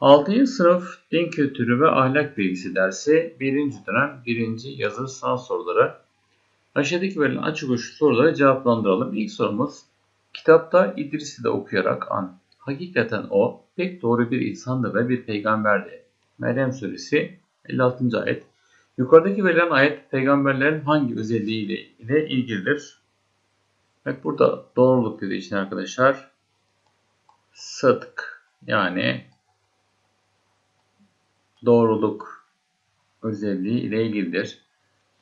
6. sınıf din kültürü ve ahlak bilgisi dersi 1. dönem 1. yazılı sınav soruları. Aşağıdaki verilen açık uçlu soruları cevaplandıralım. İlk sorumuz kitapta İdris'i de okuyarak an. Hakikaten o pek doğru bir insandı ve bir peygamberdi. Meryem suresi 56. ayet. Yukarıdaki verilen ayet peygamberlerin hangi özelliğiyle ile ilgilidir? Evet burada doğruluk dediği için arkadaşlar sıdk yani doğruluk özelliği ile ilgilidir.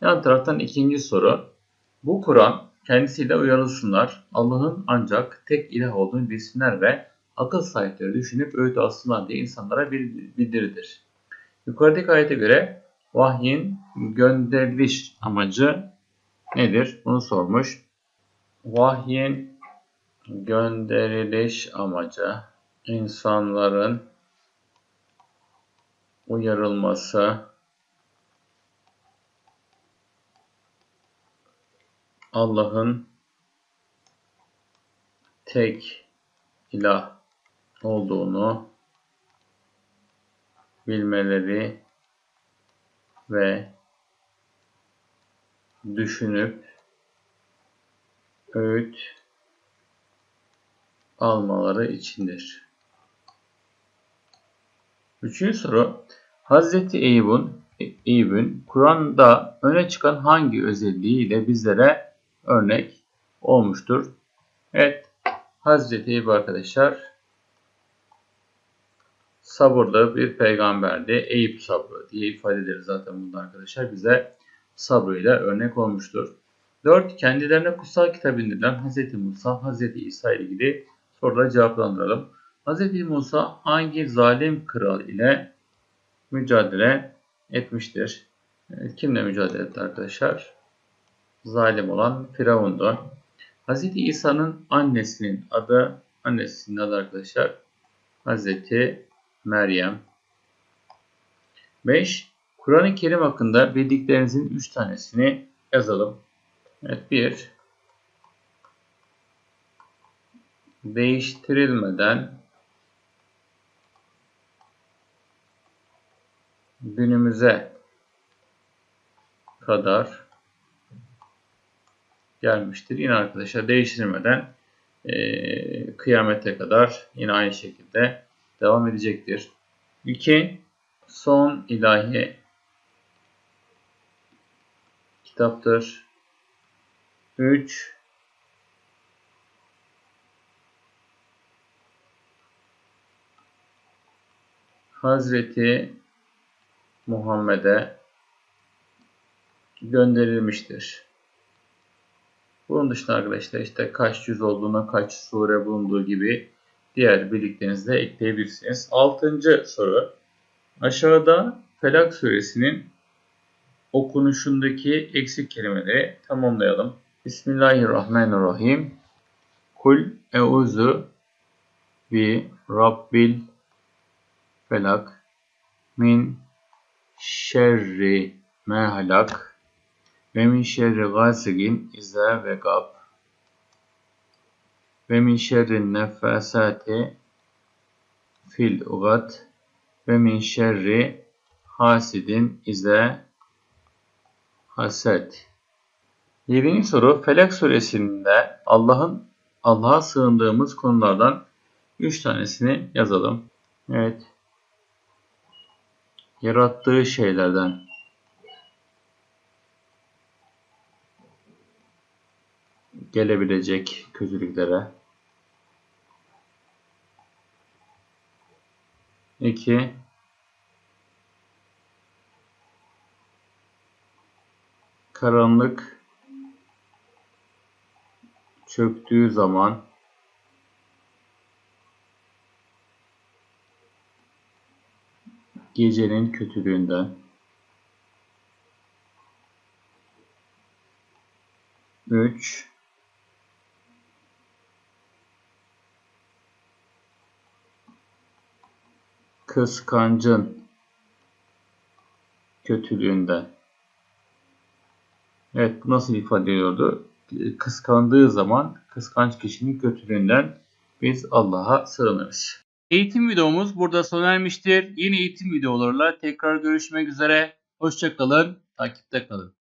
Yan taraftan ikinci soru. Bu Kur'an kendisiyle uyarılsınlar. Allah'ın ancak tek ilah olduğunu bilsinler ve akıl sahipleri düşünüp öğüt alsınlar diye insanlara bir bildiridir. Yukarıdaki ayete göre vahyin gönderiliş amacı nedir? Bunu sormuş. Vahyin gönderiliş amacı insanların uyarılması Allah'ın tek ilah olduğunu bilmeleri ve düşünüp öğüt almaları içindir. Üçüncü soru. Hazreti Eyüp'ün Eyüp'ün Kur'an'da öne çıkan hangi özelliğiyle bizlere örnek olmuştur? Evet. Hazreti Eyüp arkadaşlar sabırlı bir peygamberdi. Eyüp sabrı diye ifade ederiz zaten bunda arkadaşlar. Bize sabrıyla örnek olmuştur. 4. Kendilerine kutsal kitap indirilen Hz. Musa, Hz. İsa ile ilgili soruları cevaplandıralım. Hz. Musa hangi zalim kral ile mücadele etmiştir? Kimle mücadele etti arkadaşlar? Zalim olan Firavun'du. Hz. İsa'nın annesinin adı, annesinin adı arkadaşlar Hz. Meryem. 5. Kur'an-ı Kerim hakkında bildiklerinizin 3 tanesini yazalım. Evet 1. Değiştirilmeden günümüze kadar gelmiştir. Yine arkadaşlar değiştirmeden e, kıyamete kadar yine aynı şekilde devam edecektir. 2. Son ilahi kitaptır. 3. Hazreti Muhammed'e gönderilmiştir. Bunun dışında arkadaşlar işte kaç yüz olduğuna, kaç sure bulunduğu gibi diğer bildiklerinizi de ekleyebilirsiniz. Altıncı soru. Aşağıda Felak suresinin okunuşundaki eksik kelimeleri tamamlayalım. Bismillahirrahmanirrahim. Kul euzu bi rabbil felak min şerri mehalak ve min şerri gasigin iza ve gab ve min şerri nefasati fil ugat ve min şerri hasidin iza haset. Yedinci soru Felak suresinde Allah'ın Allah'a sığındığımız konulardan üç tanesini yazalım. Evet yarattığı şeylerden. Gelebilecek kötülüklere. 2 karanlık çöktüğü zaman Gecenin kötülüğünden üç kıskancın kötülüğünden. Evet bu nasıl ifade ediyordu? Kıskandığı zaman kıskanç kişinin kötülüğünden biz Allah'a sığınırız. Eğitim videomuz burada sona ermiştir. Yeni eğitim videolarıyla tekrar görüşmek üzere. Hoşçakalın, takipte kalın.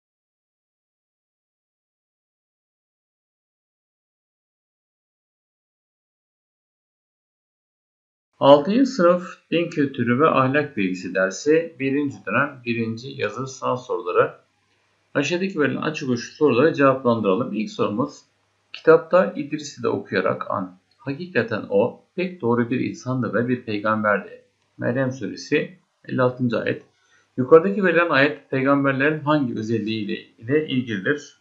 6. sınıf din kültürü ve ahlak bilgisi dersi 1. dönem 1. yazılı sınav soruları. Aşağıdaki verilen açık uçlu soruları cevaplandıralım. İlk sorumuz kitapta İdris'i de okuyarak an. Hakikaten o pek doğru bir insandı ve bir peygamberdi. Meryem suresi 56. ayet. Yukarıdaki verilen ayet peygamberlerin hangi özelliğiyle ile ilgilidir?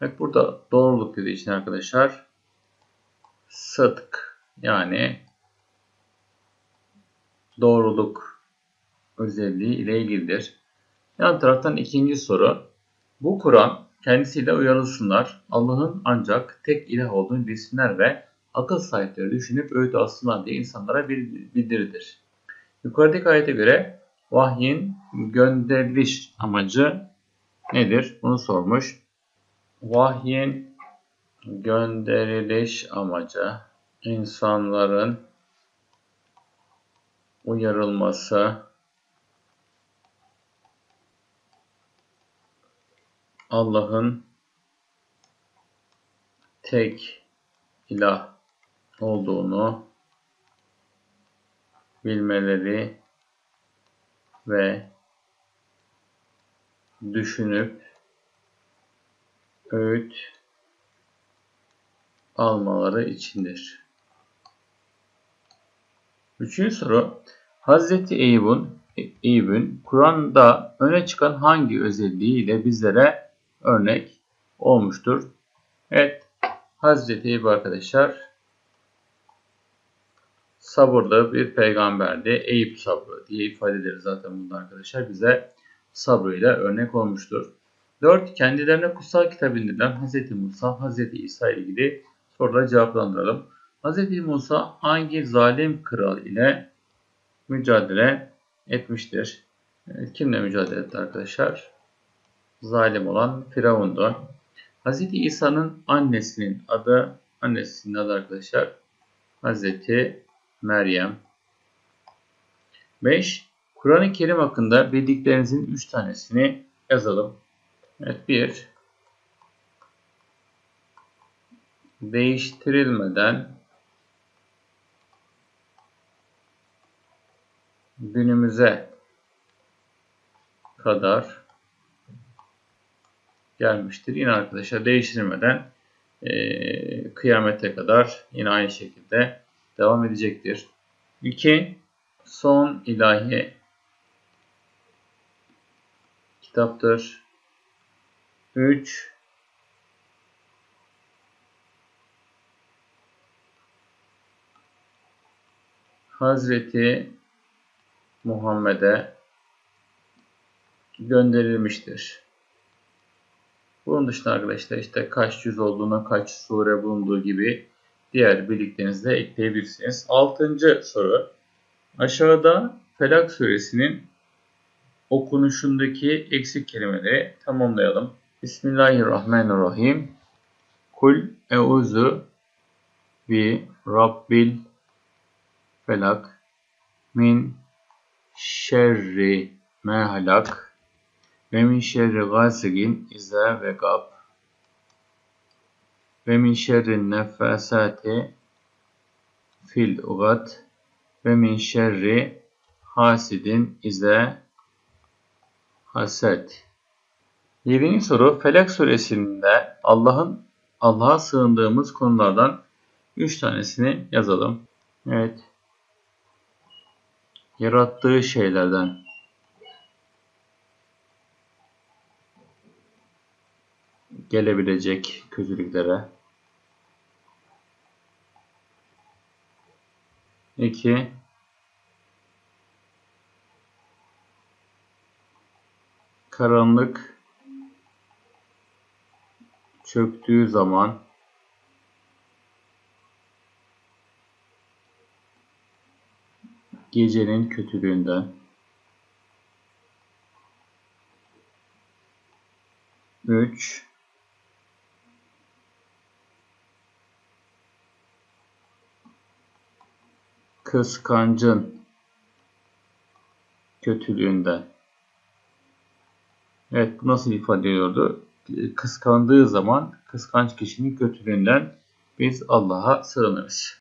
Evet burada doğruluk dediği için arkadaşlar sıdk yani doğruluk özelliği ile ilgilidir. Yan taraftan ikinci soru. Bu Kur'an kendisiyle uyarılsınlar. Allah'ın ancak tek ilah olduğunu bilsinler ve akıl sahipleri düşünüp öğüt alsınlar diye insanlara bir bildiridir. Yukarıdaki ayete göre vahyin gönderiliş amacı nedir? Bunu sormuş. Vahyin gönderiliş amacı insanların uyarılması Allah'ın tek ilah olduğunu bilmeleri ve düşünüp öğüt almaları içindir. Üçüncü soru. Hazreti Eyüp'ün Eyüp'ün Kur'an'da öne çıkan hangi özelliğiyle bizlere örnek olmuştur? Evet, Hazreti Eyüp arkadaşlar sabırlı bir peygamberdi. Eyüp sabrı diye ifade ederiz zaten bunda arkadaşlar. Bize sabrıyla örnek olmuştur. 4. Kendilerine kutsal kitap indirilen Hz. Musa, Hz. İsa ile ilgili soruları cevaplandıralım. Hz. Musa hangi zalim kral ile mücadele etmiştir? Kimle mücadele etti arkadaşlar? Zalim olan Firavun'du. Hz. İsa'nın annesinin adı, annesinin adı arkadaşlar Hz. Meryem. 5. Kur'an-ı Kerim hakkında bildiklerinizin 3 tanesini yazalım. Evet 1. Değiştirilmeden günümüze kadar gelmiştir. Yine arkadaşlar değiştirmeden e, kıyamete kadar yine aynı şekilde devam edecektir. 2. Son ilahi kitaptır. 3. Hazreti Muhammed'e gönderilmiştir. Bunun dışında arkadaşlar işte kaç yüz olduğuna kaç sure bulunduğu gibi diğer bildiklerinizi ekleyebilirsiniz. Altıncı soru. Aşağıda Felak suresinin okunuşundaki eksik kelimeleri tamamlayalım. Bismillahirrahmanirrahim. Kul euzu bi rabbil felak min şerri mehalak ve min şerri gasigin izâ vegab ve min şerri nefasati fil ugad ve min şerri hasidin izâ haset. Yedinci soru Felak suresinde Allah'ın Allah'a sığındığımız konulardan üç tanesini yazalım. Evet yarattığı şeylerden gelebilecek kötülüklere 2 karanlık çöktüğü zaman Gecenin kötülüğünden üç kıskancın kötülüğünden. Evet bu nasıl ifade ediyordu? Kıskandığı zaman kıskanç kişinin kötülüğünden biz Allah'a sığınırız.